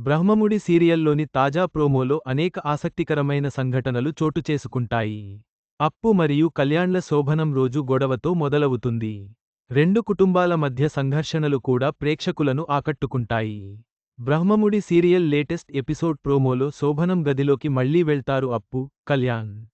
బ్రహ్మముడి సీరియల్లోని తాజా ప్రోమోలో అనేక ఆసక్తికరమైన సంఘటనలు చోటు చేసుకుంటాయి. అప్పు మరియు కళ్యాణ్ల శోభనం రోజు గొడవతో మొదలవుతుంది. రెండు కుటుంబాల మధ్య సంఘర్షణలు కూడా ప్రేక్షకులను ఆకట్టుకుంటాయి. బ్రహ్మముడి సీరియల్ లేటెస్ట్ ఎపిసోడ్ ప్రోమోలో శోభనం గదిలోకి మళ్ళీ వెళ్తారు అప్పు కళ్యాణ్.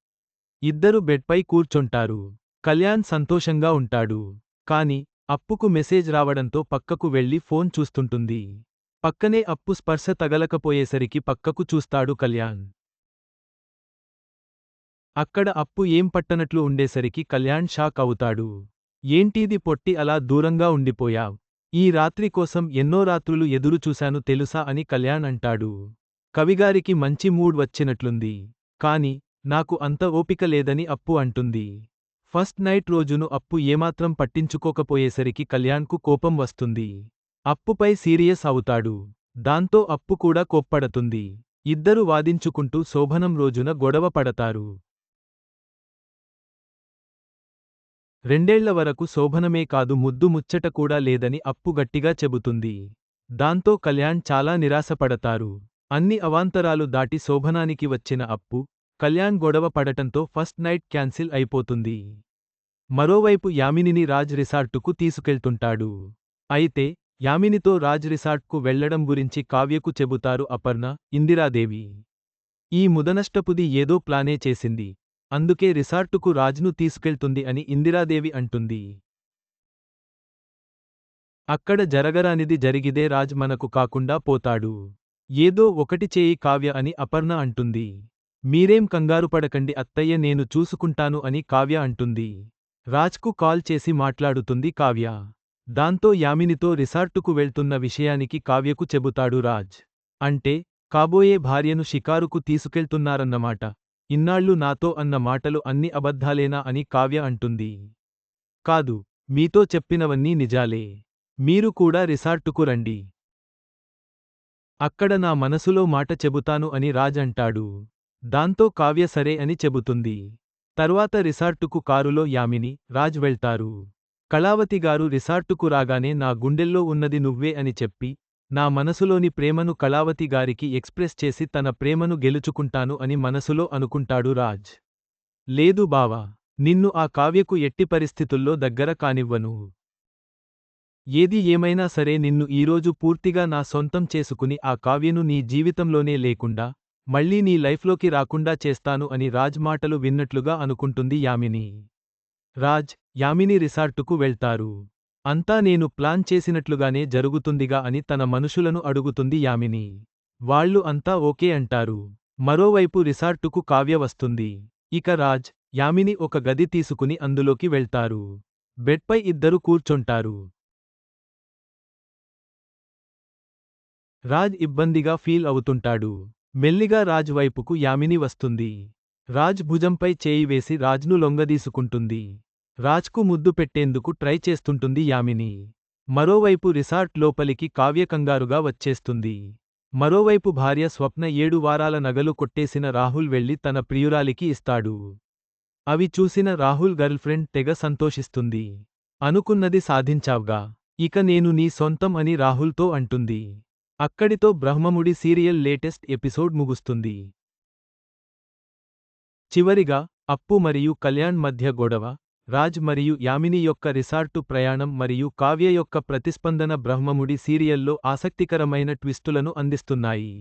ఇద్దరు బెడ్పై కూర్చొంటారు. కళ్యాణ్ సంతోషంగా ఉంటాడు. కాని అప్పుకు మెసేజ్ రావడంతో పక్కకు వెళ్ళి ఫోన్ చూస్తుంటుంది. పక్కనే అప్పు స్పర్శ తగలకపోయేసరికి పక్కకు చూస్తాడు కళ్యాణ్. అక్కడ అప్పు ఏం పట్టనట్లు ఉండేసరికి కళ్యాణ్ షాక్ అవుతాడు. ఏంటీది పొట్టి అలా దూరంగా ఉండిపోయావ్ ఈ రాత్రి కోసం ఎన్నో రాత్రులు ఎదురు చూశాను తెలుసా అని కళ్యాణ్ అంటాడు. కవిగారికి మంచి మూడ్ వచ్చినట్లుంది. కాని నాకు అంత ఓపిక లేదని అప్పు అంటుంది. ఫస్ట్ నైట్ రోజును అప్పు ఏమాత్రం పట్టించుకోకపోయేసరికి కళ్యాణ్కు కోపం వస్తుంది. అప్పుపై సీరియస్ అవుతాడు. దాంతో అప్పు కూడా కోప్పడతుంది. ఇద్దరు వాదించుకుంటూ శోభనం రోజున గొడవ పడతారు. రెండేళ్ళ వరకు శోభనమే కాదు ముద్దు ముచ్చట కూడా లేదని అప్పు గట్టిగా చెబుతుంది. దాంతో కళ్యాణ్ చాలా నిరాశపడతారు. అన్ని అవాంతరాలు దాటి శోభనానికి వచ్చిన అప్పు కళ్యాణ్ గొడవ పడటంతో ఫస్ట్ నైట్ క్యాన్సిల్ అయిపోతుంది. మరోవైపు యామినిని రాజ్ రిసార్టుకు తీసుకెళ్తుంటాడు. అయితే యామినితో రాజ్ రిసార్ట్కు వెళ్ళడం గురించి కావ్యకు చెబుతారు అపర్ణ ఇందిరాదేవి. ఈ ముదనష్టపుది ఏదో ప్లానే చేసింది. అందుకే రిసార్టుకు రాజ్ను తీసుకెళ్తుంది అని ఇందిరాదేవి అంటుంది. అక్కడ జరగరానిది జరిగిదే రాజ్ మనకు కాకుండా పోతాడు. ఏదో ఒకటి చేయి కావ్య అని అపర్ణ అంటుంది. మీరేం కంగారు పడకండి అత్తయ్య నేను చూసుకుంటాను అని కావ్య అంటుంది. రాజ్కు కాల్ చేసి మాట్లాడుతుంది కావ్య. దాంతో యామినితో రిసార్టుకు వెళ్తున్న విషయానికి కావ్యకు చెబుతాడు రాజ్. అంటే కాబోయే భార్యను షికారుకు తీసుకెళ్తున్నారన్నమాట. ఇన్నాళ్ళు నాతో అన్న మాటలు అన్ని అబద్ధాలేనా అని కావ్య అంటుంది. కాదు మీతో చెప్పినవన్నీ నిజాలే. మీరు కూడా రిసార్టుకు రండి. అక్కడ నా మనసులో మాట చెబుతాను అని రాజ్ అంటాడు. దాంతో కావ్య సరే అని చెబుతుంది. తర్వాత రిసార్టుకు కారులో యామిని రాజ్ వెళ్తారు. కళావతిగారు రిసార్టుకు రాగానే నా గుండెల్లో ఉన్నది నువ్వే అని చెప్పి నా మనసులోని ప్రేమను కళావతి గారికి ఎక్స్ప్రెస్ చేసి తన ప్రేమను గెలుచుకుంటాను అని మనసులో అనుకుంటాడు రాజ్. లేదు బావా నిన్ను ఆ కావ్యకు ఎట్టి పరిస్థితుల్లో దగ్గర కానివ్వను. ఏది ఏమైనా సరే నిన్ను ఈరోజు పూర్తిగా నా సొంతం చేసుకుని ఆ కావ్యను నీ జీవితంలోనే లేకుండా మళ్ళీ నీ లైఫ్లోకి రాకుండా చేస్తాను అని రాజ్ మాటలు విన్నట్లుగా అనుకుంటుంది యామిని. రాజ్ యామిని రిసార్టుకు వెళ్తారు. అంతా నేను ప్లాన్ చేసినట్లుగానే జరుగుతుందిగా అని తన మనుషులను అడుగుతుంది యామిని. వాళ్ళు అంతా ఓకే అంటారు. మరోవైపు రిసార్టుకు కావ్య వస్తుంది. ఇక రాజ్ యామిని ఒక గది తీసుకుని అందులోకి వెళ్తారు. బెడ్పై ఇద్దరు కూర్చుంటారు. రాజ్ ఇబ్బందిగా ఫీల్ అవుతుంటాడు. మెల్లిగా రాజ్ వైపుకు యామిని వస్తుంది. రాజ్ భుజంపై చేయి వేసి రాజ్ను లొంగదీసుకుంటుంది. రాజ్కు ముద్దు పెట్టేందుకు ట్రై చేస్తుంటుంది యామిని. మరోవైపు రిసార్ట్ లోపలికి కావ్య కంగారుగా వచ్చేస్తుంది. మరోవైపు భార్య స్వప్న ఏడు వారాల నగలు కొట్టేసిన రాహుల్ వెళ్ళి తన ప్రియురాలికి ఇస్తాడు. అవి చూసిన రాహుల్ గర్ల్ఫ్రెండ్ తెగ సంతోషిస్తుంది. అనుకున్నది సాధించావ్గా. ఇక నేను నీ సొంతం అని రాహుల్తో అంటుంది. అక్కడితో బ్రహ్మముడి సీరియల్ లేటెస్ట్ ఎపిసోడ్ ముగుస్తుంది. చివరిగా అప్పు మరియు కళ్యాణ్ మధ్య గొడవ. రాజ్ మరియు యామిని యొక్క రిసార్టు ప్రయాణం మరియు కావ్య యొక్క ప్రతిస్పందన బ్రహ్మముడి సీరియల్లో ఆసక్తికరమైన ట్విస్టులను అందిస్తున్నాయి.